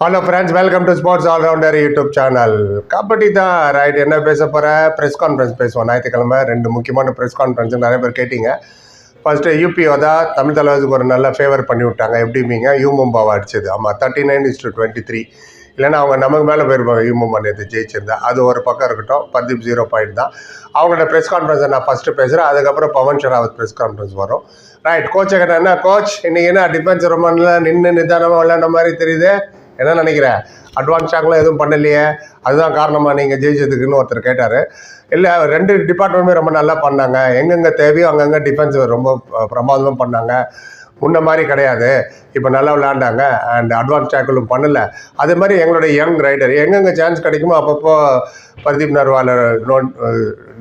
Hello friends welcome to sports all rounder YouTube channel kabaddi தான் right என்ன பேச போகிற ப்ரெஸ் கான்ஃபரன்ஸ் பேசுவோம். ஞாயிற்றுக்கிழமை ரெண்டு முக்கியமான ப்ரெஸ் கான்ஃபரன்ஸ் நிறைய பேர் கேட்டிங்க. ஃபஸ்ட்டு யூபிஓ தான் தமிழ் தலைவருக்கு ஒரு நல்ல ஃபேவர் பண்ணி விட்டாங்க. எப்படிமீங்க யூமும்பாவை அடிச்சது ஆமாம் thirty nine is to twenty three இல்லைன்னா அவங்க நமக்கு மேலே போயிருப்பாங்க யூ மும்பா நேற்று ஜெயிச்சிருந்தா. அது ஒரு பக்கம் இருக்கட்டும். பர்தீப் ஜீரோ பாயிண்ட் தான். அவங்களோட ப்ரெஸ் கான்ஃபரன்ஸை நான் ஃபஸ்ட்டு பேசுகிறேன் அதுக்கப்புறம் பவன் ஷராவத் ப்ரெஸ் கான்ஃபரன்ஸ் வரும். ரைட் கோச்சை கேட்டேன் என்ன கோச் இன்றைக்கி என்ன டிஃபென்ஸ் ரொம்ப நல்லா நின்று நிதானமாக விளையாண்ட மாதிரி தெரியுது. என்ன நினைக்கிற? அட்வான்ஸ் ஷாக்லாம் எதுவும் பண்ணலையே? அதுதான் காரணமாக நீங்கள் ஜெயிச்சதுக்குன்னு ஒருத்தர் கேட்டார். இல்லை ரெண்டு டிபார்ட்மெண்ட்டுமே ரொம்ப நல்லா பண்ணாங்க. எங்கெங்கே தேவையோ அங்கங்கே டிஃபென்ஸ் ரொம்ப பிரமாதமாக பண்ணாங்க. முன்ன மாதிரி கிடையாது. இப்போ நல்லா விளையாண்டாங்க. அண்ட் அட்வான்ஸ் டேக்கிளும் பண்ணல. அதே மாதிரி எங்களுடைய யங் ரைடர் எங்கெங்கே சான்ஸ் கிடைக்குமோ அப்பப்போ பிரதீப் நர்வாலர் நோட்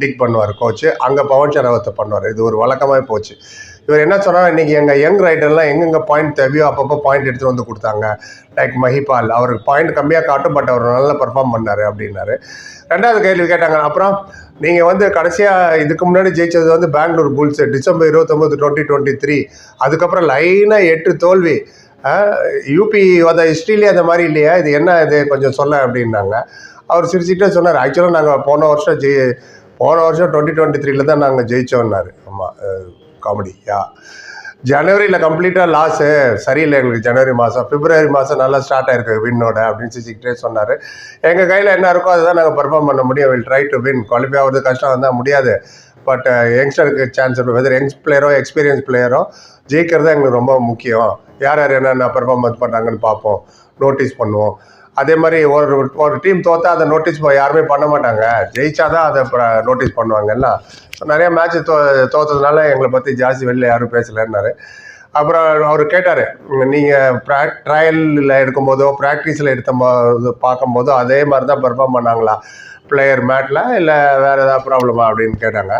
டிக் பண்ணுவார் கோச்சு அங்கே பவன் சரவத்தை பண்ணுவார். இது ஒரு வழக்கமாக போச்சு. இவர் என்ன சொன்னார் இன்றைக்கி எங்கள் யங் ரைடர்லாம் எங்கெங்கே பாயிண்ட் தேவையோ அப்பப்போ பாயிண்ட் எடுத்துகிட்டு வந்து கொடுத்தாங்க. லைக் மஹிபால் அவருக்கு பாயிண்ட் கம்மியாக காட்டும் பட் அவர் நல்லா பர்ஃபார்ம் பண்ணார் அப்படின்னாரு. ரெண்டாவது கேள்வி கேட்டாங்க. அப்புறம் நீங்கள் வந்து கடைசியாக இதுக்கு முன்னாடி ஜெயிச்சது வந்து பெங்களூர் புல்ஸ் டிசம்பர் இருபத்தொம்போது டுவெண்ட்டி டுவெண்ட்டி த்ரீ அதுக்கப்புறம் லைனாக எட்டு தோல்வி. யூபி வந்த ஹிஸ்ட்ரியிலே அந்த மாதிரி இல்லையா இது என்ன இது கொஞ்சம் சொல்ல அப்படின்னாங்க. அவர் சிரிச்சுட்டே சொன்னார் ஆக்சுவலாக நாங்கள் போன வருஷம் ஜெயி போன வருஷம் டுவெண்ட்டி டுவெண்ட்டி த்ரீல தான் நாங்கள் ஜெயிச்சோன்னாரு ஆமாம் காமெடியா ஜனவரியில் கம்ப்ளீட்டாக லாஸு சரியில்லை எங்களுக்கு ஜனவரி மாதம் பிப்ரவரி மாதம் நல்லா ஸ்டார்ட் ஆயிருக்கு வின்னோட அப்படின்னு சிரிச்சுக்கிட்டே சொன்னார். எங்கள் கையில் என்ன இருக்கோ அதுதான் நாங்கள் பர்ஃபார்ம் பண்ண முடியும். Will try to win qualify ஆகிறது கஷ்டம் இருந்தால் முடியாது. பட் யங்ஸ்டருக்கு சான்ஸ் வெதர் யங்ஸ் பிளேயரோ எக்ஸ்பீரியன்ஸ் பிளேயரோ ஜெயிக்கிறது தான் எங்களுக்கு ரொம்ப முக்கியம். யார் யார் என்னென்ன பர்ஃபார்மன்ஸ் பண்ணுறாங்கன்னு பார்ப்போம். நோட்டீஸ் பண்ணுவோம். அதே மாதிரி ஒரு ஒரு டீம் தோத்தா அதை நோட்டீஸ் யாருமே பண்ண மாட்டாங்க. ஜெயிச்சாதான் அதை நோட்டீஸ் பண்ணுவாங்க எல்லாம் நிறைய மேட்ச் தோ தோத்ததுனால எங்களை பற்றி ஜாஸ்தி வெளில யாரும் பேசலைன்னாரு. அப்புறம் அவர் கேட்டார் நீங்கள் ப்ரா ட்ரையலில் எடுக்கும்போதோ ப்ராக்டிஸில் எடுத்த போது பார்க்கும்போதோ அதே மாதிரி தான் பெர்ஃபார்ம் பண்ணாங்களா பிளேயர் மேட்டில் இல்லை வேறு ஏதாவது ப்ராப்ளமா அப்படின்னு கேட்டாங்க.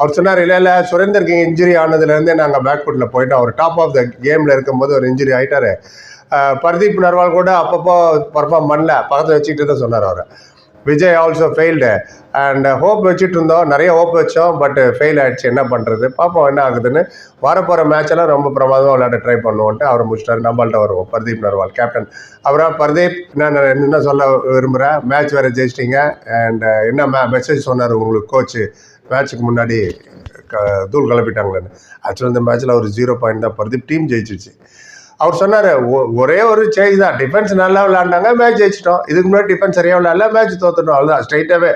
அவர் சொன்னார் இல்லை இல்லை சுரேந்தர் கிங் இன்ஜுரி ஆனதுலேருந்தே நாங்கள் பேக்ஃபுட்டில் போயிட்டோம். அவர் டாப் ஆஃப் த கேமில் இருக்கும்போது ஒரு இன்ஜுரி ஆகிட்டாரு பர்தீப் நர்வால் கூட அப்பப்போ பர்ஃபார்ம் பண்ணல. பக்கத்தில் வச்சுக்கிட்டு தான் சொன்னார் அவர். Vijay also failed and hope வச்சுட்டு இருந்தோம். நிறைய ஹோப் வச்சோம். பட் ஃபெயில் ஆகிடுச்சு என்ன பண்ணுறது பார்ப்போம் என்ன ஆகுதுன்னு. வரப்போகிற மேட்செல்லாம் ரொம்ப பிரமாதமாக விளையாட ட்ரை பண்ணுவோன்ட்டு அவரை முடிச்சிட்டாரு. நம்மள்ட்ட வருவோம். பர்தீப் நர்வால் கேப்டன் அப்புறம் பர்தீப் நான் என்ன சொல்ல விரும்புகிறேன் மேட்ச் வேறு ஜெயிச்சிட்டிங்க. அண்ட் என்ன மே மெசேஜ் சொன்னார் உங்களுக்கு கோச்சு மேட்ச்சுக்கு முன்னாடி க தூள் கிளப்பிட்டாங்களேன்னு. ஆக்சுவலாக இந்த மேட்ச்சில் ஒரு ஜீரோ பாயிண்ட் தான். பர்தீப் டீம் ஜெயிச்சிச்சு அவர் சொன்னார் ஒரே ஒரு சேஞ்ச் தான். டிஃபென்ஸ் நல்லா விளாண்டாங்க மேட்ச் ஜெயிச்சிட்டோம். இதுக்கு முன்னாடி டிஃபென்ஸ் சரியாக விளையாடல மேட்ச் தோத்துட்டோம். அவ்வளோதான் ஸ்ட்ரைட்டாகவே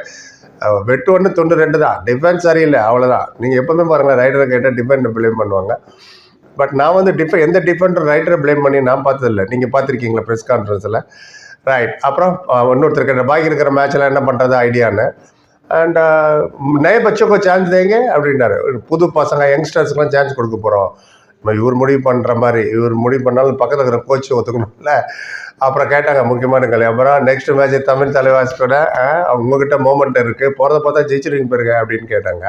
வெட்டு ஒன்று தொண்டு ரெண்டு தான். டிஃபென்ஸ் சரியில்லை அவ்வளோதான் நீங்கள் எப்போதுமே பாருங்கள் ரைடரை கேட்டால் டிஃபெண்ட் பிளேம் பண்ணுவாங்க. பட் நான் வந்து டிஃபெ எந்த டிஃபெண்டர் ரைட்டரை ப்ளேம் பண்ணி நான் பார்த்ததில்ல. நீங்கள் பார்த்துருக்கீங்களா ப்ரெஸ் கான்ஃபரன்ஸில் ரைட் அப்புறம் அஹ், இன்னொருத்தர் கேட்ட பாக்கி இருக்கிற மேட்செலாம் என்ன பண்ணுறது ஐடியான்னு அண்ட் நய பச்சோக்கோ சான்ஸ் தேங்க அப்படின்னாரு. ஒரு புது பசங்க யங்ஸ்டர்ஸ்க்கெலாம் சான்ஸ் கொடுக்க போகிறோம் இவர் முடிவு பண்ணுற மாதிரி இவர் முடிவு பண்ணாலும் பக்கத்தில் இருக்கிற கோச் ஒத்துக்கணும்ல. அப்புறம் கேட்டாங்க முக்கியமான கலை அப்புறம் நெக்ஸ்ட் மேட்ச் தமிழ் தலைவாசியோட உங்ககிட்ட மூமெண்ட் இருக்குது போகிறத பார்த்தா ஜெயிச்சிருவீங்க பாருங்க அப்படின்னு கேட்டாங்க.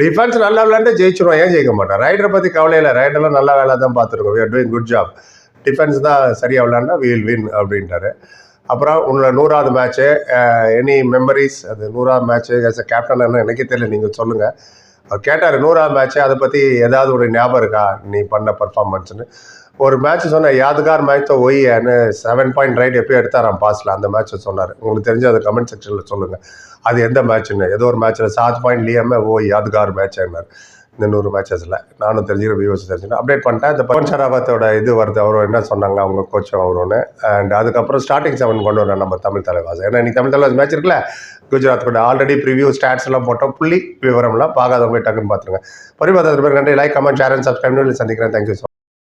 டிஃபென்ஸ் நல்லா விளையாண்டு ஜெயிச்சிருவோம். ஏன் ஜெயிக்க மாட்டோம்? ரைடரை பற்றி கவலை இல்லை. ரைடர்லாம் நல்லா வேலை தான் பார்த்துருக்கோம். We are doing good job defence தான் சரியாக விளையாண்டா வீல் வின் அப்படின்ட்டாரு. அப்புறம் உங்களோட நூறாவது மேட்ச்சு எனி மெமரிஸ் அது நூறாவது மேட்ச்சு ஆஸ் அ கேப்டன் எனக்கே தெரியல. நீங்கள் சொல்லுங்கள் அவர் கேட்டார் நூறாவது மேட்ச்சு அதை பற்றி ஏதாவது ஒரு ஞாபகம் இருக்கா? நீ பண்ண பர்ஃபார்மன்ஸ்னு ஒரு மேட்ச் சொன்னேன் யாதுகார் மேட்ச் தான் ஒய்யான்னு செவன் பாயிண்ட் ரைட் எப்போ எடுத்தாராம் பாஸில் அந்த மேட்ச்சை சொன்னார். உங்களுக்கு தெரிஞ்ச அதை கமெண்ட் செக்ஷனில் சொல்லுங்கள் அது எந்த மேட்ச்னு ஏதோ ஒரு மேட்ச்சில் சாத் பாயிண்ட் லியாமல் ஓ யாதுகார் மேட்ச்னார் இந்த நூறு மேட்சஸில் நானும் தெரிஞ்சுக்கிற வியூஸ் தெரிஞ்சுக்கணும் அப்டேட் பண்ணிட்டேன். இந்த பவன் இது வருது. அவரும் என்ன சொன்னாங்க? அவங்க கோச்சும் அவருன்னு அண்ட் அதுக்கப்புறம் ஸ்டார்டிங் செவன் கொண்டு வரேன் நம்ம தமிழ் தலைவாஸ் ஏன்னா இன்னைக்கு தமிழ் தலைவாஸ் மேட்ச் இருக்குல்ல? குஜராத் கூட ஆல்ரெடி ப்ரிவியூ ஸ்டாட்ஸ் எல்லாம் போட்டோம் புள்ளி விவரம்லாம் பார்க்காதவங்க டக்குன்னு பார்த்துருங்க. பரிமாத்திர பேர் நன்றி. Like comment share and subscribe சந்திக்கிறேன். Thank you